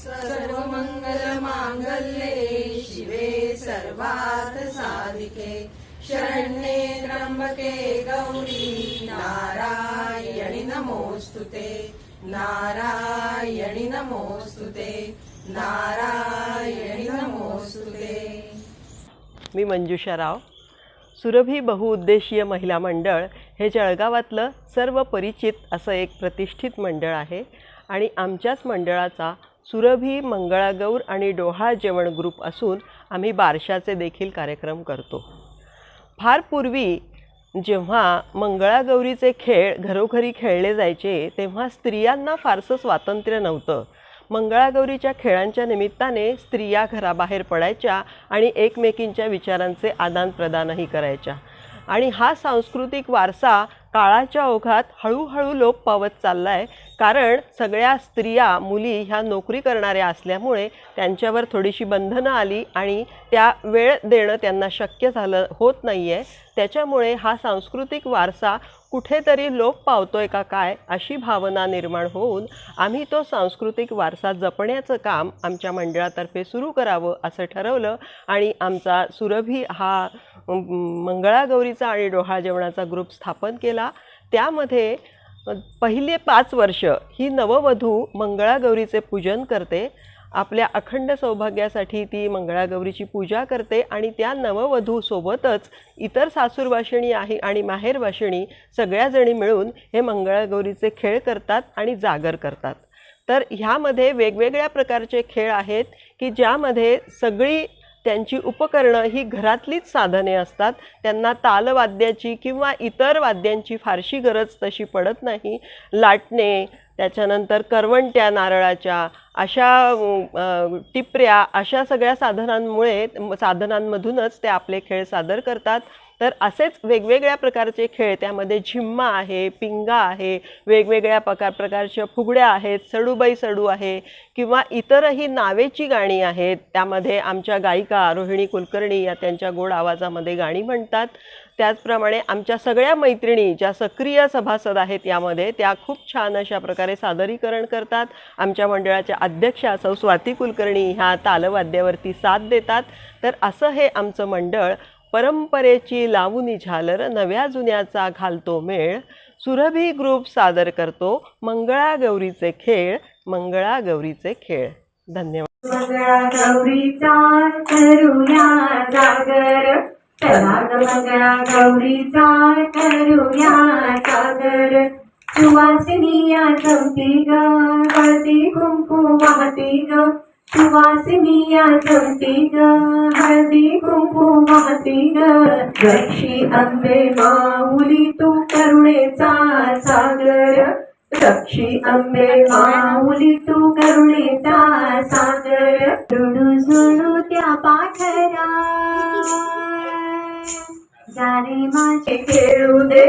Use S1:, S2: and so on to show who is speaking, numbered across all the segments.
S1: सर्वमङ्गलमाङ्गल्ये शिवे सर्वार्थ साधिके। शरण्ये त्र्यम्बके गौरी नारायणि नमोऽस्तु ते। नारायणि नमोऽस्तु ते। नारायणि नमोऽस्तु ते।
S2: मी मंजुषा राव सुरभी बहुउद्देशीय महिला मंडळ हे जळगावातलं सर्व परिचित असं एक प्रतिष्ठित मंडळ आहे आणि आमच्याच मंडळाचा सुरभी मंगळागौर आणि डोहाळ जेवण ग्रुप असून आम्ही बारशाचे देखील कार्यक्रम करतो. फार पूर्वी जेव्हा मंगळागौरीचे खेळ घरोघरी खेळले जायचे तेव्हा स्त्रियांना फारसं स्वातंत्र्य नव्हतं. मंगळागौरीच्या खेळांच्या निमित्ताने स्त्रिया घराबाहेर पडायच्या आणि एकमेकींच्या विचारांचे आदानप्रदानही करायच्या. आणि हा सांस्कृतिक वारसा काळाच्या ओघात हळूहळू लोप पावत चालला आहे कारण सगळ्या स्त्रिया मुली ह्या नोकरी करणाऱ्या असल्यामुळे त्यांच्यावर थोडीशी बंधनं आली आणि त्या वेळ देणं त्यांना शक्य झालं होत नाही आहे त्याच्यामुळे हा सांस्कृतिक वारसा कुठेतरी लोप पावतोय का काय अशी भावना निर्माण होऊन आम्ही तो सांस्कृतिक वारसा जपण्याचं काम आमच्या मंडळातर्फे सुरू करावं असं ठरवलं आणि आमचा सुरभी हा मंगळागौरीचा आणि डोहाळ जेवणाचा ग्रुप स्थापन केला. त्यामध्ये पहिले पाच वर्ष ही नववधू मंगळागौरीचे पूजन करते. आपल्या अखंड सौभाग्यासाठी ती मंगळागौरीची पूजा करते आणि त्या नववधूसोबतच इतर सासूरवाशिणी आहे आणि माहेरवाशिणी सगळ्याजणी मिळून हे मंगळागौरीचे खेळ करतात आणि जागर करतात. तर ह्यामध्ये वेगवेगळ्या प्रकारचे खेळ आहेत की ज्यामध्ये सगळी त्यांची उपकरणं ही घरातलीच साधने असतात. त्यांना तालवाद्याची किंवा इतर वाद्यांची फारशी गरज तशी पडत नाही. लाटणे त्याच्यानंतर करवंट्या नारळाच्या अशा टिपऱ्या अशा सगळ्या साधनांमुळे साधनांमधूनच ते आपले खेळ सादर करतात. तर असेच वेगवेगळ्या प्रकारचे खेळ त्यामध्ये झिम्मा आहे पिंगा आहे वेगवेगळ्या प्रकार प्रकारच्या फुगड्या आहेत सडूबाई सडू आहे किंवा इतरही नावेची गाणी आहेत. त्यामध्ये आमच्या गायिका रोहिणी कुलकर्णी या त्यांच्या गोड आवाजामध्ये गाणी म्हणतात. त्याचप्रमाणे आमच्या सगळ्या मैत्रिणी ज्या सक्रिय सभासद आहेत यामध्ये त्या खूप छान अशा प्रकारे सादरीकरण करतात. आमच्या मंडळाच्या अध्यक्षा सौ स्वाती कुलकर्णी ह्या तालवाद्यावरती साथ देतात. तर असं हे आमचं मंडळ परंपरेची लावूनी झालर नव्या जुन्याचा घालतो मेळ. सुरभी ग्रुप सादर करतो मंगळागौरीचे खेळ मंगळागौरीचे खेळ. धन्यवाद.
S3: मंगळा गौरीचा करूया जागर चला ग मंगळा चौथी ग कुंकू वाहती ग. सुवासिनीया चौथी ग हळदी कुंकू वाहती ग रक्षी अंबे माऊली तू करुणेचा सागर. रक्षी अंबे माऊली तू करुणेचा सागर. रुडू झुडू त्या पाठरा जाणे माझे खेळू दे.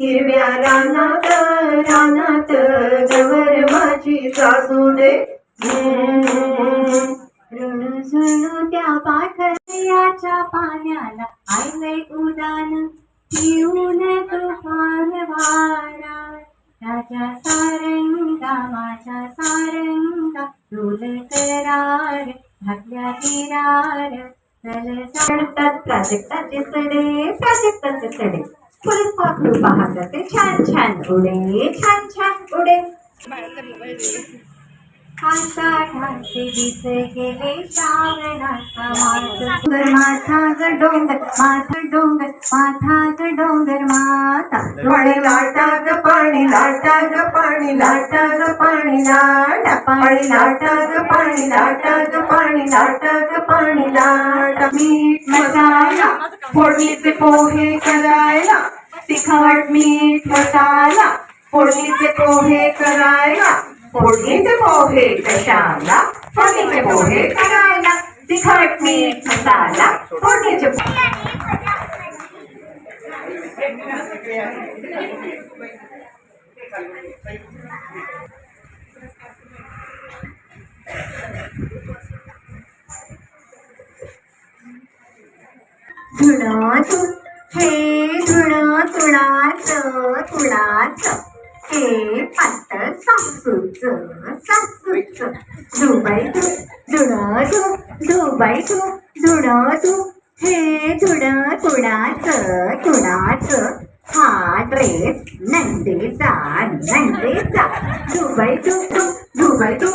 S3: हिरव्या रानात रानात जवर माझी सासू दे रुडू झुडू त्या पाखऱ्याच्या पाण्याला आयलंय उदान पिऊन तुफान वारा राजा सारंगा माझ्या सारंगा रुल करार घातल्या हिरार प्राजक्ताचे सडे प्राजक्ताचे सडे फुलपाखरू पाहत छान छान उडे छान छान उडे. डोंगर माथा ग डोंगर माथा डोंगर माथा ग डोंगर माता
S1: पाणी लाटा ग पाणी लाटा ग पाणी लाटा ग पाणी लाटा पाणी लाटा ग पाणी लाटा ग पाणी लाटा ग पाणी लाटा
S3: मीठ मसाला फोडणीचे पोहे करायला तिखट मीठ मसाला फोडणीचे पोहे करायला फोडणीचे पोहे कशाला? फोडणीचे पोहे करायला. तिखट मीठ मसाला. फोडणीचे धुणातून हे धुण तुणाच तुणाच. हे पातळ सासूच दुबई तू धुणं तू दुबई तू धुणं तू हे धुणं कुणाचं कुणाचं हा ड्रेस नंदेचा नंदेचा दुबई तू तू दुबई तू